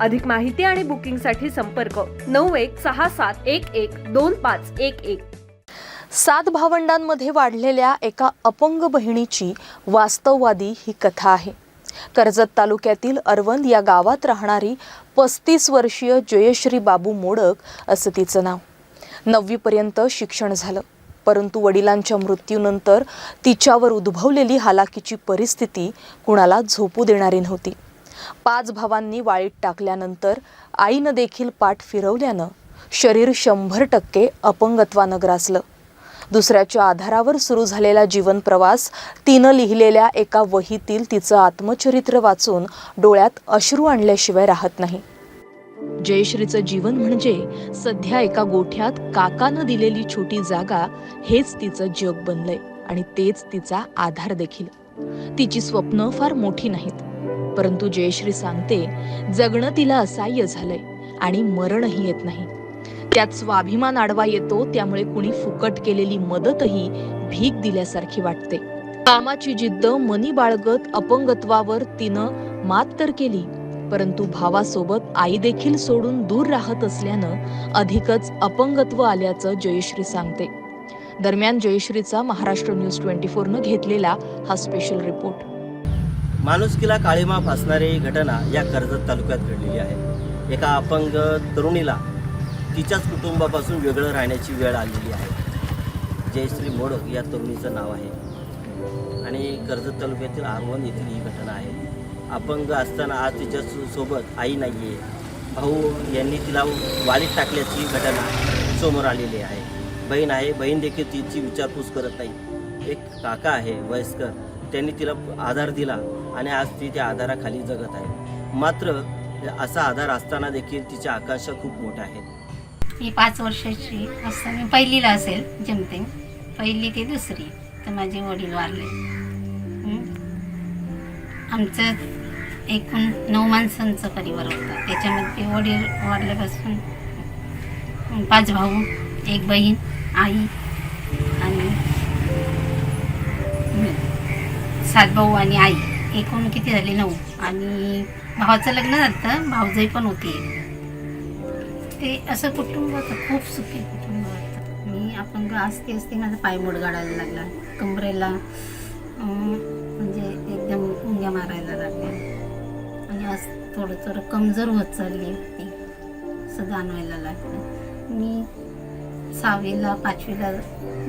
अधिक माहिती आणि बुकिंगसाठी संपर्क नऊ एक सहा सात एक एक दोन पाच एक एक. सात भावंडांमध्ये वाढलेल्या एका अपंग बहिणीची वास्तववादी ही कथा आहे. कर्जत तालुक्यातील अरवंद या गावात राहणारी पस्तीस वर्षीय जयश्री बाबू मोडक असं तिचं नाव. नववीपर्यंत शिक्षण झालं. परंतु वडिलांच्या मृत्यूनंतर तिच्यावर उद्भवलेली हालाकीची परिस्थिती कुणाला झोपू देणारी नव्हती. पाच भावांनी वाळीत टाकल्यानंतर आईनं देखील पाठ फिरवल्यानं शरीर शंभर टक्के अपंगत्वानं ग्रासलं. दुसऱ्याच्या आधारावर सुरू झालेला जीवन प्रवास तिनं लिहिलेल्या एका वहीतील तिचं आत्मचरित्र वाचून डोळ्यात अश्रू आणल्याशिवाय राहत नाही. जयश्रीचं जीवन म्हणजे सध्या एका गोठ्यात काकानं दिलेली छोटी जागा हेच तिचं जग बनलंय आणि तेच तिचा आधार देखील. तिची स्वप्न फार मोठी नाहीत. परंतु जयश्री सांगते जगणं तिला असह्य झालंय आणि मरणही येत नाही. त्यात स्वाभिमान आडवा येतो त्यामुळे कुणी फुकट केलेली मदतही भीक दिल्यासारखी वाटते. कामाची जिद्द मनी बाळगत अपंगत्वावर तिनं मात तर केली परंतु भावासोबत आई देखील सोडून दूर राहत असल्यानं अधिकच अपंगत्व आल्याचं जयश्री सांगते. दरम्यान जयश्रीचा महाराष्ट्र न्यूज ट्वेंटी फोरनं घेतलेला हा स्पेशल रिपोर्ट माणुसकीला काळीमा फासणारी घटना या कर्जत तालुक्यात घडलेली आहे. एका अपंग तरुणीला तिच्याच कुटुंबापासून वेगळं राहण्याची वेळ आलेली आहे. जयश्री मोडक या तरुणीचं नाव आहे. आणि कर्जत तालुक्यातील आरवण येथील ही घटना आहे. अपंग असताना आज तिच्या सोबत आई नाही आहे भाऊ यांनी तिला वालीत टाकल्याची घटना समोर आलेली आहे. बहीण आहे बहीण देखील तिची विचारपूस करत नाही. एक काका आहे वयस्कर. त्यांनी तिला आधार दिला. आणि आज ती त्या आधाराखाली जगत आहे. मात्र असा आधार असताना देखील तिच्या आकांक्षा खूप मोठ्या आहेत. मी पाच वर्षाची असताना मी पहिलीला असेल जमते पहिली ते दुसरी तर माझे वडील वारले. आमचं एकूण नऊ माणसांचा परिवार होता. त्याच्यामध्ये वडील वारल्यापासून पाच भाऊ एक बहीण आई आणि सात भाऊ आणि आई. एकूण किती झाले? नऊ. आणि भावाचं लग्न झालं भाऊजाई पण होती. ते असं कुटुंब होतं. खूप सुखी कुटुंब होतं. मी अपंग असते असते माझा पाय मोडगाडायला लागला. कमरेला म्हणजे एकदम उंग्या मारायला लागल्या. आणि असं थोडं थोडं कमजोर होत चालली होती असं जाणवायला लागलं. मी सहावीला पाचवीला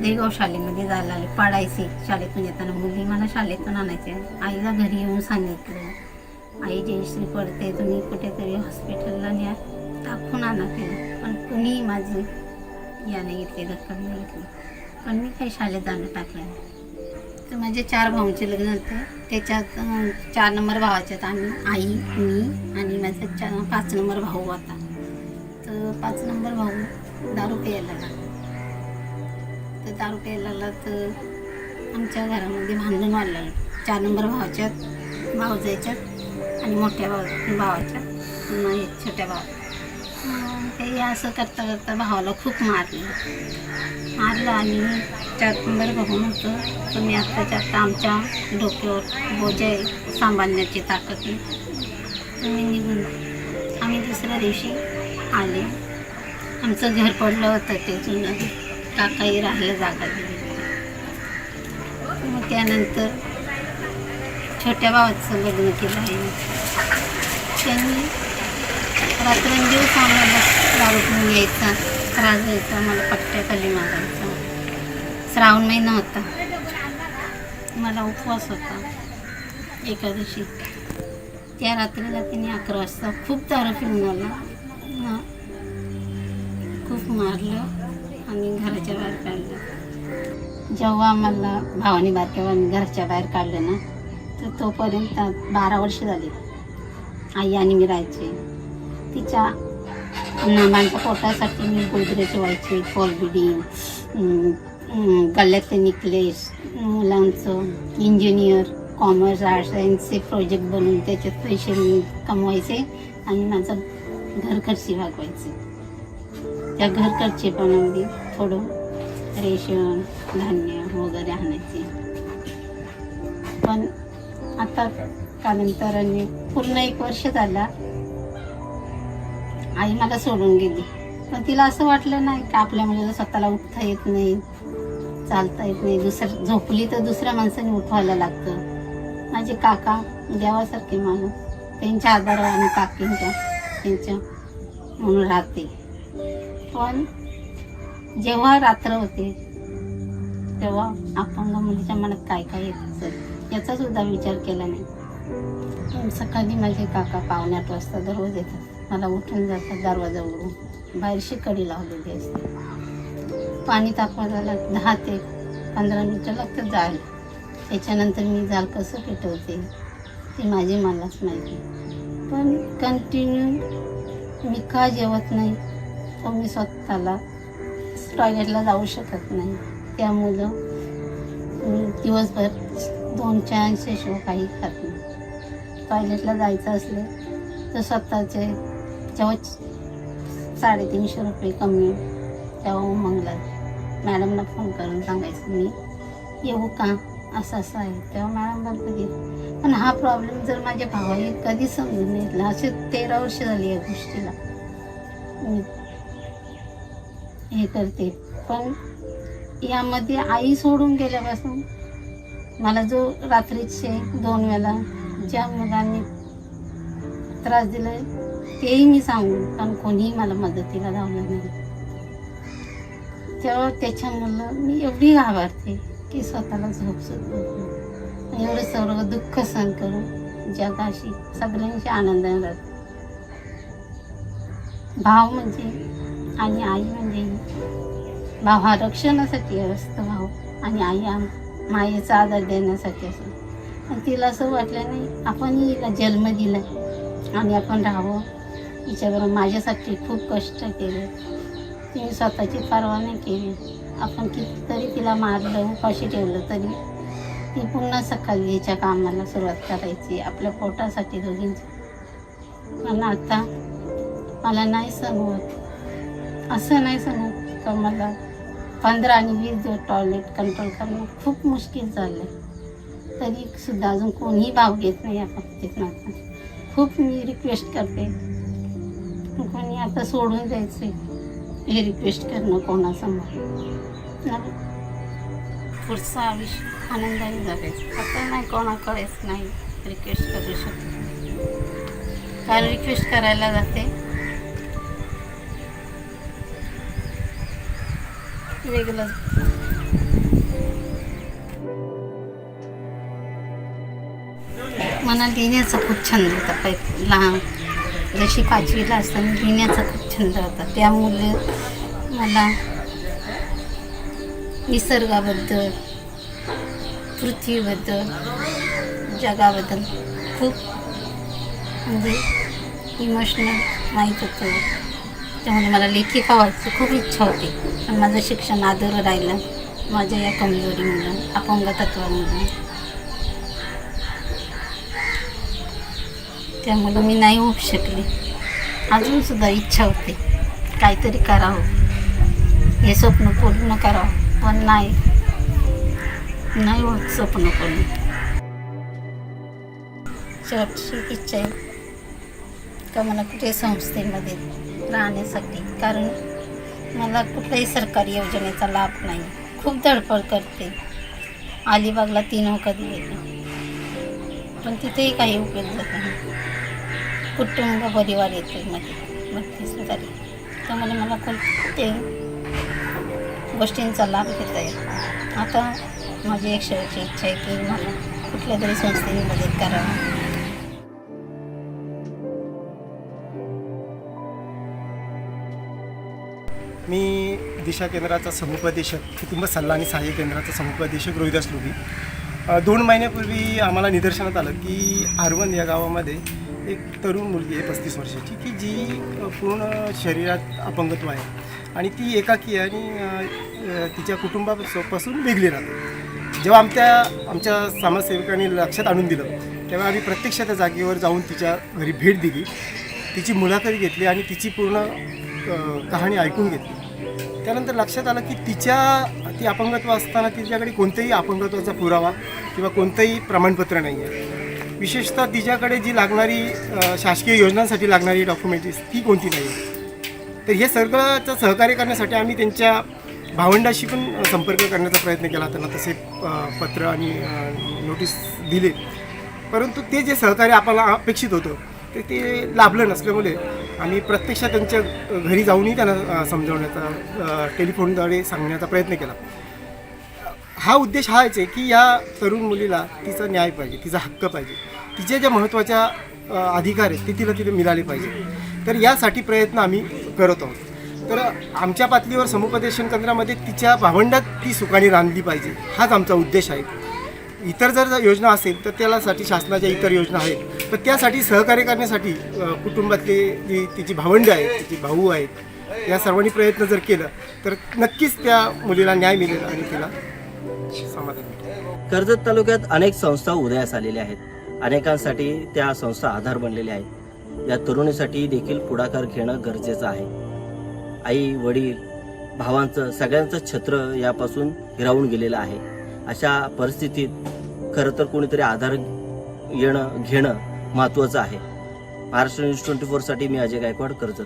देगाव शाळेमध्ये जायला आले पाडायचे शाळेतून येताना. मुली मला शाळेतून आणायचे. आईला घरी येऊन सांगितलं. आई जयश्री पडते तुम्ही कुठेतरी हॉस्पिटलला न्या. दाखवून आणा तिला. पण कुणीही माझी याने घेतली दखल नाही घेतली. पण मी काही शाळेत जाणं टाकलं नाही. तर माझे चार भाऊंचे लग्न होते. त्याच्यात चार नंबर भावाच्यात आम्ही आई मी आणि माझा चार पाच नंबर भाऊ होता. तर पाच नंबर भाऊ दारू प्यायला लागला. तर दारू प्यायला लागला तर आमच्या घरामध्ये भांडण वाढलं चार नंबर भावाच्यात भाऊजाईच्यात आणि मोठ्या भाऊ भावाच्या नाही छोट्या भावा. ते असं करता करता भावाला खूप मारलं. मारलं आणि चार नंबर भाऊ म्हणतो तुम्ही आत्ताच्या आत्ता आमच्या डोक्यावर बोज आहे सांभाळण्याची ताकद तुम्ही निघून आम्ही दुसऱ्या दिवशी आले. आमचं घर पडलं होतं ते जुनं. काकाही राहायला जागा दिली. मग त्यानंतर छोट्या भावाचं लग्न केलं आहे. त्यांनी रात्रंदिवस आम्हाला दारू पिऊन यायचा. त्रास द्यायचा मला पट्ट्याखाली मारायचा श्रावण महिना होता. मला उपवास होता. एकादशी त्या रात्रीला तिने अकरा वाजता खूप दारू पिऊन आला. खूप मारलं आणि घराच्या बाहेर काढलं. जेव्हा आम्हाला भावाने बारक्या घराच्या बाहेर काढलं ना तर तोपर्यंत बारा वर्ष झाली. आई आणि मी राहायचे. तिच्या नामांच्या पोटासाठी मी गोदरेज व्हायचे फॉल बिडिंग गल्ल्यातले निकलेस मुलांचं इंजिनियर कॉमर्स आर्ट्स सायन्सचे प्रोजेक्ट बनवून त्याच्यात पैसे मी कमवायचे आणि माझं घर खर्ची भागवायचे त्या पण खर्चेपणामध्ये थोडं रेशन धान्य वगैरे आणायचे. पण आता कालांतराने पूर्ण एक वर्ष झाला आई मला सोडून गेली. पण तिला असं वाटलं नाही की आपल्या मुलीला स्वतःला उठता येत नाही चालता येत नाही. दुसरं झोपली तर दुसऱ्या माणसाने उठवायला लागतं. माझे काका देवासारखे माणूस त्यांच्या आधारावर आणि काकींच्या त्यांच्या म्हणून राहते. पण जेव्हा रात्र होते तेव्हा आपण मुलीच्या मनात काय काय येत असेल याचा सुद्धा विचार केला नाही. सकाळी माझे काका पाहुणे आठ वाजता दररोज येतात. मला उठून जातात दरवाजा उघडून बाहेरशी कडी लावलेली असते. पाणी तापवायला दहा ते पंधरा मिनटं लागतं जायला. त्याच्यानंतर मी जाल कसं पेटवते ते माझी मलाच माहिती. पण कंटिन्यू मी का जेवत नाही? तर मी स्वतःला टॉयलेटला जाऊ शकत नाही. त्यामुळं दिवसभर दोन चारशे शिवाय काही खात नाही. टॉयलेटला जायचं असलं तर स्वतःचे जेव्हा साडेतीनशे रुपये कमी तेव्हा मंगला मॅडमला फोन करून सांगायचं मी येऊ का? असं असं आहे. तेव्हा मॅडम बोलते की पण हा प्रॉब्लेम जर माझ्या भावाने कधी समजून घेतला? असे तेरा वर्ष झाली या गोष्टीला. मी हे करते. पण यामध्ये आई सोडून गेल्यापासून मला जो रात्रीचे दोन वेळा ज्या मुलांनी त्रास दिला तेही मी सांगू. पण कोणीही मला मदतीला लावलं नाही. तेव्हा त्याच्यामुळं मी एवढी घाबरते. की स्वतःला झोप सुद्धा एवढं सर्व दुःख सहन करून जगाशी सगळ्यांशी आनंदाने राहतो भाव म्हणजे आणि आई म्हणजे भाव हा रक्षणासाठी असतो भाव आणि आई आम मायेचा आधार देण्यासाठी असतो. आणि तिला असं वाटलं नाही आपण हिला जन्म दिला आणि आपण राहावं. हिच्याबरोबर माझ्यासाठी खूप कष्ट केले. तिने स्वतःची पर्वा नाही केली. आपण कितीतरी तिला मारलं उपाशी ठेवलं तरी ती पुन्हा सकाळी हिच्या कामाला सुरुवात करायची आपल्या पोटासाठी दोघींची. पण आता मला नाही सांगत. असं नाही सांगत का मला पंधरा आणि वीस दिवस टॉयलेट कंट्रोल करणं खूप मुश्किल झालं आहे तरी सुद्धा अजून कोणीही भाव घेत नाही या बाबतीत माझा. खूप मी रिक्वेस्ट करते. कोणी आता सोडून जायचं हे रिक्वेस्ट करणं कोणासमोर नाही. पुढचं आयुष्य आनंदाने जगायचं आता नाही कोणाकडेच नाही रिक्वेस्ट करू शकत. कारण रिक्वेस्ट करायला जाते. वेगळं मला लिहिण्याचा खूप छंद होता पै लहान जशी पाचवीला असताना लिहिण्याचा खूप छंद होता. त्यामुळे मला निसर्गाबद्दल पृथ्वीबद्दल जगाबद्दल खूप म्हणजे इमोशनल माहीत होतं. त्यामुळे मला लेखिका व्हायची खूप इच्छा होती. पण माझं शिक्षण आदर राहिलं. माझ्या या कमजोरीमुळं अपंगतत्वामुळं. त्यामुळं मी नाही होऊ शकले. अजूनसुद्धा इच्छा होते. काहीतरी करावं. हे स्वप्न पूर्ण करावं. पण नाही. नाही होत स्वप्न पूर्ण. शेवटची इच्छा आहे का मला कुठे संस्थेमध्ये राहण्यासाठी? कारण मला कुठल्याही सरकारी योजनेचा लाभ नाही. खूप धडपड करते. अलिबागला तीन कधी गेले पण तिथेही काही उपयोग झाला नाही. कुटुंब परिवार येते मध्ये. बत्तीस तारीख त्यामुळे मला कोणते गोष्टींचा लाभ घेता येईल आता माझी एक शेवटची इच्छा आहे की मला कुठल्या तरी संस्थेने मदत करावी. मी दिशा केंद्राचा समुपदेशक कुटुंब सल्ला आणि सहाय्य केंद्राचा समुपदेशक रोहिदास लोभी दोन महिन्यापूर्वी आम्हाला निदर्शनात आलं की आरवण या गावामध्ये एक तरुण मुलगी आहे पस्तीस वर्षाची. की जी पूर्ण शरीरात अपंगत्व आहे आणि ती एकाकी आहे आणि तिच्या कुटुंबापासून वेगळी राहते. जेव्हा आमच्या आमच्या समाजसेवकांनी लक्षात आणून दिलं तेव्हा आम्ही प्रत्यक्ष त्या जागेवर जाऊन तिच्या घरी भेट दिली. तिची मुलाखत घेतली आणि तिची पूर्ण कहाणी ऐकून घेतली. त्यानंतर लक्षात आलं की तिच्या ती अपंगत्व असताना तिच्याकडे कोणत्याही अपंगत्वाचा पुरावा किंवा कोणतंही प्रमाणपत्र नाही आहे विशेषतः तिच्याकडे जी लागणारी शासकीय योजनांसाठी लागणारी डॉक्युमेंट्स ती कोणती नाही? तर हे सगळ्याचं सहकार्य करण्यासाठी आम्ही त्यांच्या भावंडाशी पण संपर्क करण्याचा प्रयत्न केला त्यांना तसे पत्र आणि नोटीस दिले. परंतु ते जे सहकार्य आपल्याला अपेक्षित होतं ते ते लाभलं नसल्यामुळे आम्ही प्रत्यक्षात त्यांच्या घरी जाऊनही त्यांना समजवण्याचा टेलिफोनद्वारे सांगण्याचा प्रयत्न केला. हा उद्देश हाच आहे की या तरुण मुलीला तिचा न्याय पाहिजे तिचा हक्क पाहिजे. तिचे ज्या महत्त्वाच्या अधिकार आहेत ते तिला तिथे मिळाले पाहिजे. तर यासाठी प्रयत्न आम्ही करत आहोत. तर आमच्या पातळीवर समुपदेशन केंद्रामध्ये तिच्या भावंडात ती सुखाने रांधली पाहिजे हाच आमचा उद्देश आहे. इतर जर योजना असेल तर त्यासाठी शासनाच्या इतर योजना आहेत. पण त्यासाठी सहकार्य करण्यासाठी कुटुंबातले जी तिची भावंडं आहेत तिची भाऊ आहेत या सर्वांनी प्रयत्न जर केलं तर नक्कीच त्या मुलीला न्याय मिळेल आणि तिला कर्जत तालुक्यात अनेक संस्था उदयास आलेल्या आहेत. अनेकांसाठी त्या संस्था आधार बनलेल्या आहेत. या तरुणीसाठी देखील पुढाकार घेणं गरजेचं आहे. आई वडील भावांचं सगळ्यांचं छत्र यापासून हिरावून गेलेलं आहे. अशा परिस्थितीत खरं तर कोणीतरी आधार येणं घेणं महत्त्वाचं आहे. महाराष्ट्र न्यूज ट्वेंटी फोरसाठी मी अजय गायकवाड कर्जत.